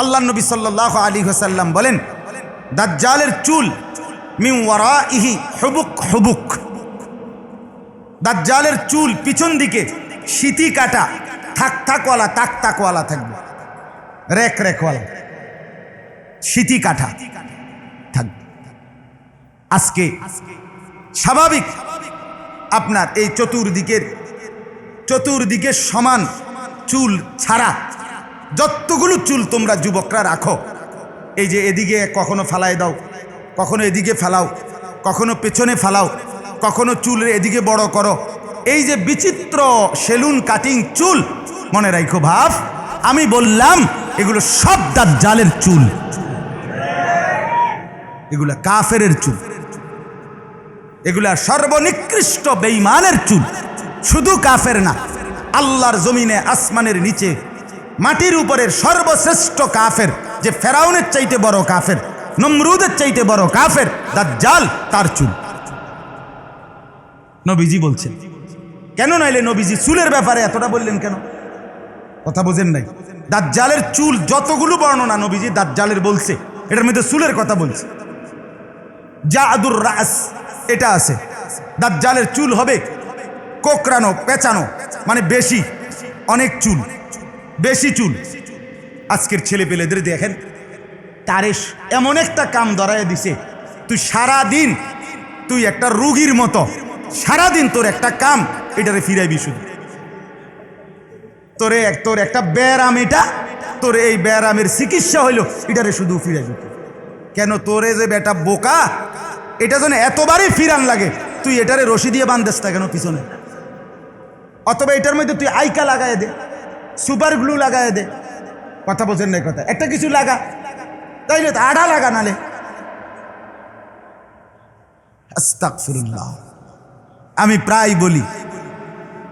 আল্লাহ নবী সাল্লাহ আলী হাসাল্লাম বলেন, দাজ্জালের চুল মিওয়ারা ইহি হবুক হবুক। দাজ্জালের চুল পিছন দিকে সিতি কাটা, থাক থাকওয়ালা, তাক তাকওয়ালা থাকবে। রেক রেকওয়ালা। সিতি কাঠা থাকবে। আজকে স্বাভাবিক আপনার এই চতুর্দিকের চতুর্দিকের সমান চুল ছাড়া যতগুলো চুল তোমরা যুবকরা রাখো, এই যে এদিকে কখনো ফালাই দাও, কখনো এদিকে ফেলাও, কখনো পেছনে ফেলাও, কখনো চুলের এদিকে বড় করো, এই যে বিচিত্র সেলুন কাটিং চুল, মনে রাখো ভাব, আমি বললাম, এগুলো সব দাঁত জালের চুল। এগুলা কাফেরের চুল। এগুলা সর্বনিকৃষ্ট বেইমানের চুল। শুধু কাফের না, আল্লাহর জমিনে, আসমানের নিচে মাটির উপরের সর্বশ্রেষ্ঠ কাফের, যে ফেরাউনের চাইতে বড় কাফের, নমরুদের চাইতে বড় কাফের, দাজ্জাল তার চুল। নবীজি বলছেন, কেন নাইলে নবীজি চুলের ব্যাপারে এতটা বললেন কেন? কথা বোঝেন নাই। দাজ্জালের চুল যতগুলো বর্ণনা নবীজি দাজ্জালের বলছে, এটার মধ্যে চুলের কথা বলছে। যা আদুর রাস, এটা আছে। দাজ্জালের চুল হবে কোকরানো পেঁচানো মানে বেশি, অনেক চুল। বেশি চুল। আজকের ছেলে পেলেদের দেখেন তারে এমন একটা কাম ধরায় দিছে, তুই সারা দিন তুই একটা রুগীর মতো সারা দিন তোর একটা কাম, এটারে ফিরাইবি শুধু। তোরে এক, তোর একটা ব্যারাম এটা, তোর এই ব্যারামের চিকিৎসা হইল, এটারে শুধু ফিরাইবি। কেন তোরে যে বেটা বোকা, এটা যেন এতবারই ফিরান লাগে, তুই এটারে রশি দিয়ে বান্ধেস কেন পিছনে? অথবা এটার মধ্যে তুই আইকা লাগায় দে। সুপার গ্লু লাগায় দে। কথা বোঝেন না কথা। একটা কিছু লাগা। তাইলে তো আড়া লাগা নালে। আমি প্রায় বলি,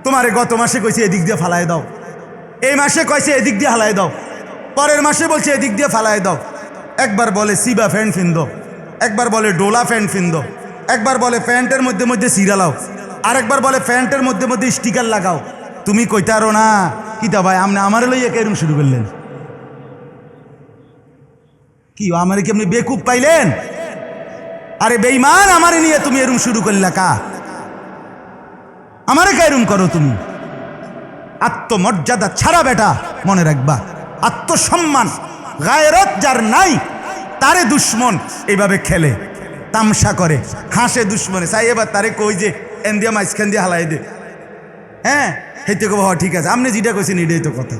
তোমারে গত মাসে কইছে এদিক দিয়ে ফালাই দাও। এই মাসে কইছে এদিক দিয়ে হালাই দাও। পরের মাসে বলছে এদিক দিয়ে ফালাই দাও। একবার বলে সিবা ফ্যান ফিন্দো একবার বলে ডোলা ফ্যান ফিন্দো একবার বলে প্যান্টের মধ্যে মধ্যে সিরালাও আরেকবার বলে প্যান্টের মধ্যে মধ্যে স্টিকার লাগাও। তুমি কইতারো না কিতা ভাই? আপনি আমার লইয়া কেরম শুরু করলেন? কি আমার কি আপনি বেকুব পাইলেন? আরে বেইমান আমার নিয়ে তুমি এরম শুরু করলা কা? আমারে কেরম করো তুমি? আত্মমর্যাদা ছাড়া বেটা, মনে রাখবা। আত্মসম্মান গায়রত যার নাই, তারে দুশ্মন এইভাবে খেলে, তামসা করে, হাসে দুশ্মনে। চাই এবার তারে কই যে এন দিয়ে মাঝখান দিয়ে হালাই দে। হ্যাঁ? হেতে কব, হ, ঠিক আছে। আপনি যেটা কইছেন, এটাই তো কথা।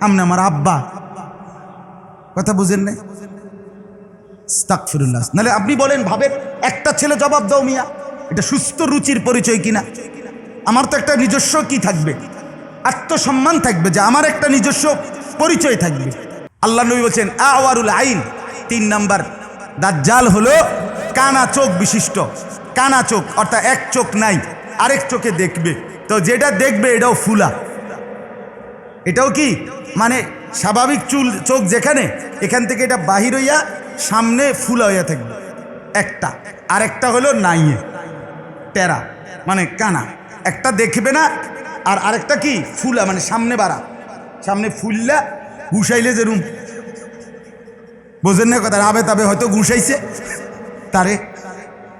আপনি আমার আব্বা। কথা বুঝেন না নাহলে আপনি বলেন ভাবেন একটা ছেলে জবাব দাও মিয়া। এটা সুস্থ রুচির পরিচয় কিনা? আমার তো একটা নিজস্ব কি থাকবে? আত্মসম্মান থাকবে যে আমার একটা নিজস্ব পরিচয় থাকবে। আল্লাহ নবী বলছেন, আওয়ারুল আইন। তিন নাম্বার, দাজ্জাল হলো কানা চোখ বিশিষ্ট। কানা চোখ, অর্থাৎ এক চোখ নাই, আরেক চোখে দেখবে। তো যেটা দেখবে এটাও ফুলা। এটাও কি? মানে স্বাভাবিক চুল, চোখ যেখানে, এখান থেকে এটা বাহির হইয়া সামনে ফুলা হইয়া থাকবে। একটা। আর একটা হলো নাইয়ে। টেরা। মানে কানা। একটা দেখবে না, আর আরেকটা কি? ফুলা। মানে সামনে বাড়া। সামনে ফুললা ঘুষাইলে যেরুম বোঝেন না কথা আবে তাবে হয়তো ঘুষাইছে তারে।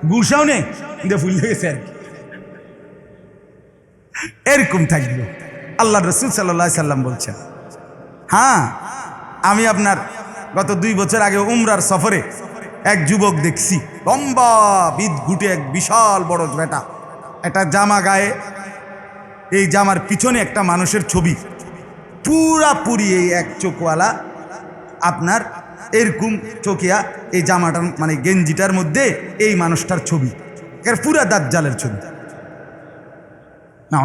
ঘুষাও নেই ফুলে গেছে আর কি। এরকম থাকবে। আল্লাহ রসুল সাল্লাহ সাল্লাম বলছেন হ্যাঁ আমি আপনার গত দুই বছর আগে উমরার সফরে এক যুবক দেখছি, লম্বা বিদ ঘুটে এক বিশাল বড় বেটা একটা জামা গায়ে, এই জামার পিছনে একটা মানুষের ছবি। পুরাপুরি এই এক চোখওয়ালা আপনার এরকম চোখিয়া এই জামাটার মানে গেঞ্জিটার মধ্যে এই মানুষটার ছবি। পুরা দাঁত জালের ছবি। না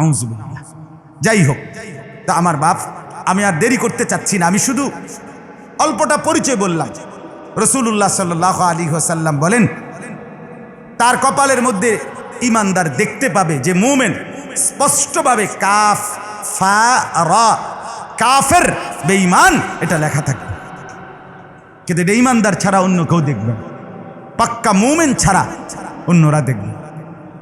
যাই হোক, তা আমার বাপ, আমি আর দেরি করতে চাচ্ছি না। আমি শুধু অল্পটা পরিচয় বললাম। রসুল্লাহ সাল্লাহ আলী সাল্লাম বলেন, তার কপালের মধ্যে ইমানদার দেখতে পাবে যে মুমেন স্পষ্টভাবে কাফ, ফা, র, কাফের, বেঈমান, এটা লেখা থাকবে। কিন্তু এটা ইমানদার ছাড়া অন্য কেউ দেখবে পাক্কা মুমেন ছাড়া অন্যরা দেখবে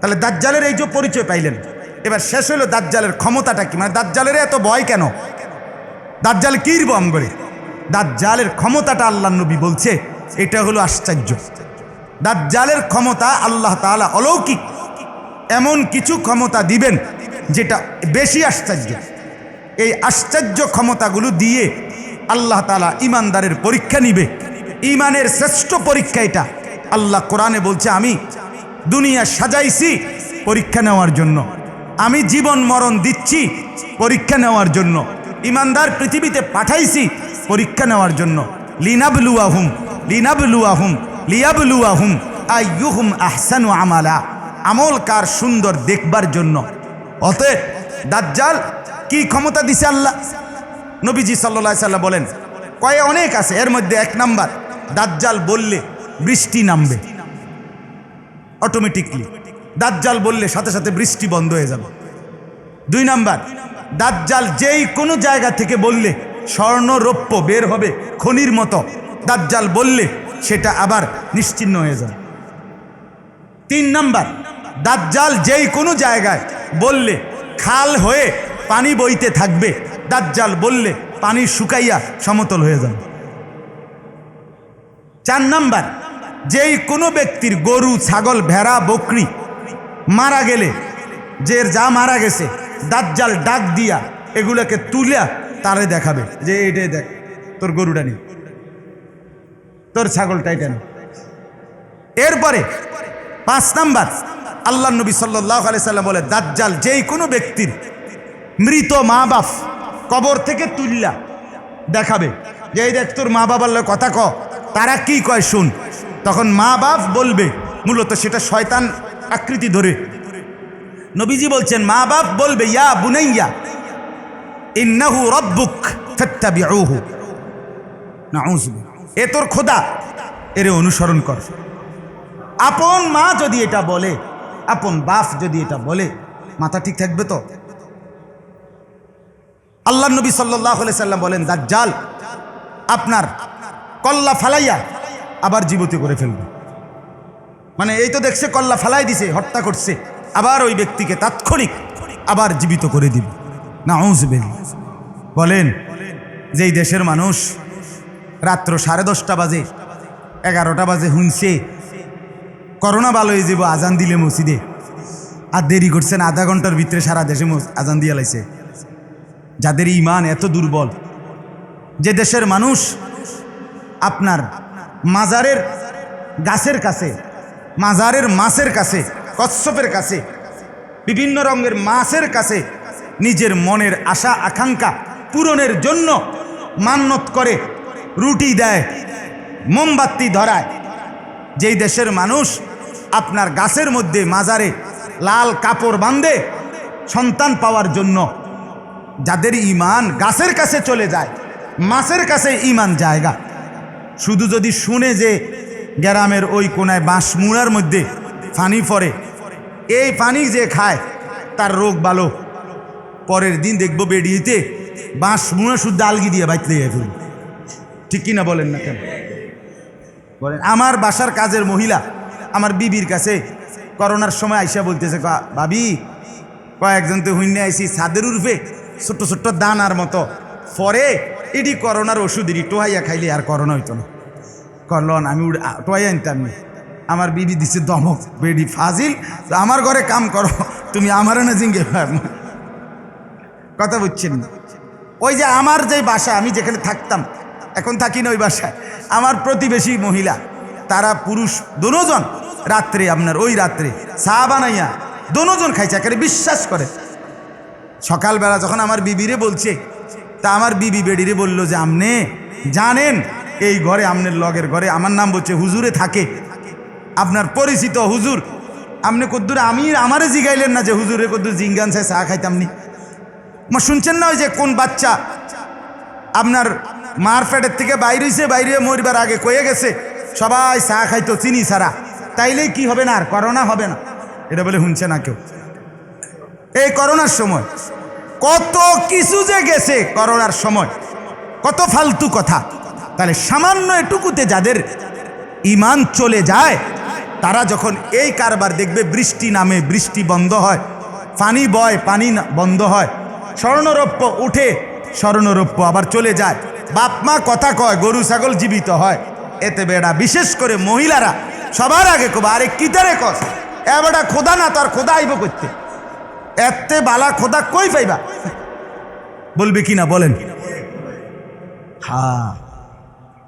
তাহলে দাজ্জালের এই যে পরিচয় পাইলেন এবার শেষ হলো দাজ্জালের ক্ষমতাটা কি? মানে দাজ্জালের এত ভয় কেন? দাজ্জাল আম করে দাজ্জালের ক্ষমতাটা আল্লাহ নবী বলছে, এটা হলো আশ্চর্য। দাজ্জালের ক্ষমতা আল্লাহ তাআলা অলৌকিক। এমন কিছু ক্ষমতা দিবেন যেটা বেশি আশ্চর্য। এই আশ্চর্য ক্ষমতাগুলো দিয়ে আল্লাহ তালা ইমানদারের পরীক্ষা নিবে। ইমানের শ্রেষ্ঠ পরীক্ষা এটা। আল্লাহ কোরআনে বলছে, আমি দুনিয়া সাজাইছি পরীক্ষা নেওয়ার জন্য। আমি জীবন মরণ দিচ্ছি পরীক্ষা নেওয়ার জন্য। ইমানদার পৃথিবীতে পাঠাইছি পরীক্ষা নেওয়ার জন্য। লিনাবলুয়াহুম লিনাবলুয়াহুম, লিয়াবলুয়াহুম, আইয়ুহুম আহসানু আমালা। আমল কার সুন্দর দেখবার জন্য। অতএব দাজ্জাল কি ক্ষমতা দিছে আল্লাহ? নবীজি সাল্লা সাল্লাম বলেন, কয়ে অনেক আছে, এর মধ্যে এক নাম্বার, দাজ্জাল বললে বৃষ্টি নামবে। অটোমেটিকলি দাজ্জাল বললে সাথে সাথে বৃষ্টি বন্ধ হয়ে যাবে। দুই নাম্বার, দাজ্জাল যেই কোনো জায়গা থেকে বললে স্বর্ণ রৌপ্য বের হবে খনির মতো, দাজ্জাল বললে সেটা আবার নিশ্চিন্ন হয়ে যাবে। তিন নাম্বার, দাজ্জাল যেই কোনো জায়গায় বললে খাল হয়ে পানি বইতে থাকবে, দাজ্জাল বললে পানি শুকাইয়া সমতল হয়ে যাবে। চার নাম্বার, যেই কোনো ব্যক্তির গরু, ছাগল, ভেড়া, বকরি মারা গেলে, যে যা মারা গেছে, দাজ্জাল ডাক দিয়া এগুলোকে তুলিয়া তারে দেখাবে। যে এটাই দেখ, তোর গরুটা নেই তোর ছাগলটা এটা এরপরে পাঁচ নাম্বার, আল্লাহ নবী সাল্লাহ সাল্লাম বলে, দাজ্জাল যেই কোনো ব্যক্তির মৃত মা বাপ কবর থেকে তুললা দেখাবে, যে এই দেখ তোর মা বাবার কথা ক, তারা কি কয় শুন। তখন মা বাপ বলবে, মূলত সেটা শয়তান আকৃতি ধরে। নবীজি বলছেন, মা বাপ বলবে, ইয়া বুনাইয়া, ইন্নাহু রব্বুক ফাত্তাবিউহু। নাউযু এ তোর খোদা, এরে অনুসরণ কর। আপন মা যদি এটা বলে, আপন বাপ যদি এটা বলে, মাথা ঠিক থাকবে তো? আল্লাহ নবী সাল্লাহ সাল্লাম বলেন, দাজ্জাল, আপনার কল্লা ফালাইয়া আবার জীবিত করে ফেলবে। মানে এই তো দেখছে কল্লা ফালাই দিছে, হত্যা করছে। আবার ওই ব্যক্তিকে তাৎক্ষণিক আবার জীবিত করে দিবে না বলেন, যেই দেশের মানুষ রাত্র সাড়ে দশটা বাজে, এগারোটা বাজে হুনছে করোনা ভালো হয়ে যাব আজান দিলে মসজিদে, আর দেরি করছেন আধা ঘণ্টার ভিতরে সারা দেশে আজান দিয়ে লাইছে। যাদের ইমান এত দুর্বল, যে দেশের মানুষ আপনার মাজারের গাছের কাছে মাজারের মাছের কাছে, কচ্ছপের কাছে, বিভিন্ন রঙের মাছের কাছে নিজের মনের আশা, আকাঙ্ক্ষা পূরণের জন্য মান্যত করে, রুটি দেয়, মোমবাতি ধরায়। যেই দেশের মানুষ আপনার গাছের মধ্যে মাজারে লাল কাপড় বাঁধে, সন্তান পাওয়ার জন্য যাদের ইমান গাছের কাছে চলে যায়, মাছের কাছে ইমান জায়গা। শুধু যদি শুনে যে গ্রামের ওই কোনায় বাঁশ মুড়ার মধ্যে পানি পড়ে এই পানি যে খায়, তার রোগ ভালো। পরের দিন দেখব বেরিয়েতে বাঁশ মুড়া শুদ্ধ আলগি দিয়ে বাইতে ফেলবে। ঠিক কিনা বলেন না কেন? বলেন, আমার বাসার কাজের মহিলা আমার বিবির কাছে করোনার সময় আইসা বলতেছে "কা- ভাবি, কয়েকজন তো হুইনে আইসি, ছাদের উর্ফে ছোট্ট ছোট্ট দানার মতো পরে এটি করোনার ওষুধ এটি টোহাইয়া খাইলে আর করোনা হইতো না। করলন আমি টোহাইয়া আনতাম আমার বিবি দিছে দমক, বেডি ফাজিল। আমার ঘরে কাম করো, তুমি আমার না জিঙ্গে কথা বুঝছেন ওই যে আমার যে বাসা, আমি যেখানে থাকতাম, এখন থাকি না ওই বাসায়। আমার প্রতিবেশী মহিলা, তারা পুরুষ, দুজন রাত্রে আপনার, ওই রাত্রে চা বানাইয়া দুজন খাইছে, একেবারে বিশ্বাস করে। সকালবেলা যখন আমার বিবিরে বলছে, তা আমার বিবি বেডিরে বলল যে, আমনে, জানেন এই ঘরে আমনের লগের ঘরে। আমার নাম বলছে, হুজুরে থাকে। আপনার পরিচিত হুজুর। আপনি কদ্দুর আমি আমারে জিগাইলেন না যে, হুজুরে কদ্দুর জিঙ্গান চাই, চা খাইতাম নি। মা, শুনছেন না ওই যে কোন বাচ্চা? আপনার মার ফ্যাটের থেকে বাইরে বাইরে মরিবার আগে কয়ে গেছে, সবাই চা খাইতো, চিনি সারা তাইলেই কি হবে না আর? করোনা হবে না। এটা বলে শুনছে না কেউ। এই করোনার সময় কত কিছু যে গেছে করোনার সময়। কত ফালতু কথা। তাহলে সামান্য এটুকুতে যাদের ইমান চলে যায়, তারা যখন এই কারবার দেখবে বৃষ্টি নামে বৃষ্টি বন্ধ হয়, পানি বয় পানি বন্ধ হয়, স্বর্ণরৌপ্য উঠে স্বর্ণরৌপ্য আবার চলে যায়। বাপ মা কথা কয়, গরু ছাগল জীবিত হয়। এতে বেড়া, বিশেষ করে মহিলারা, সবার আগে কবা, আরে কিতারে কস? এ বেটা খোদা না, তার খোদা আইব করতে এতে বালা খোদা কই পাইবা? বলবে কি না বলেন। হ্যাঁ।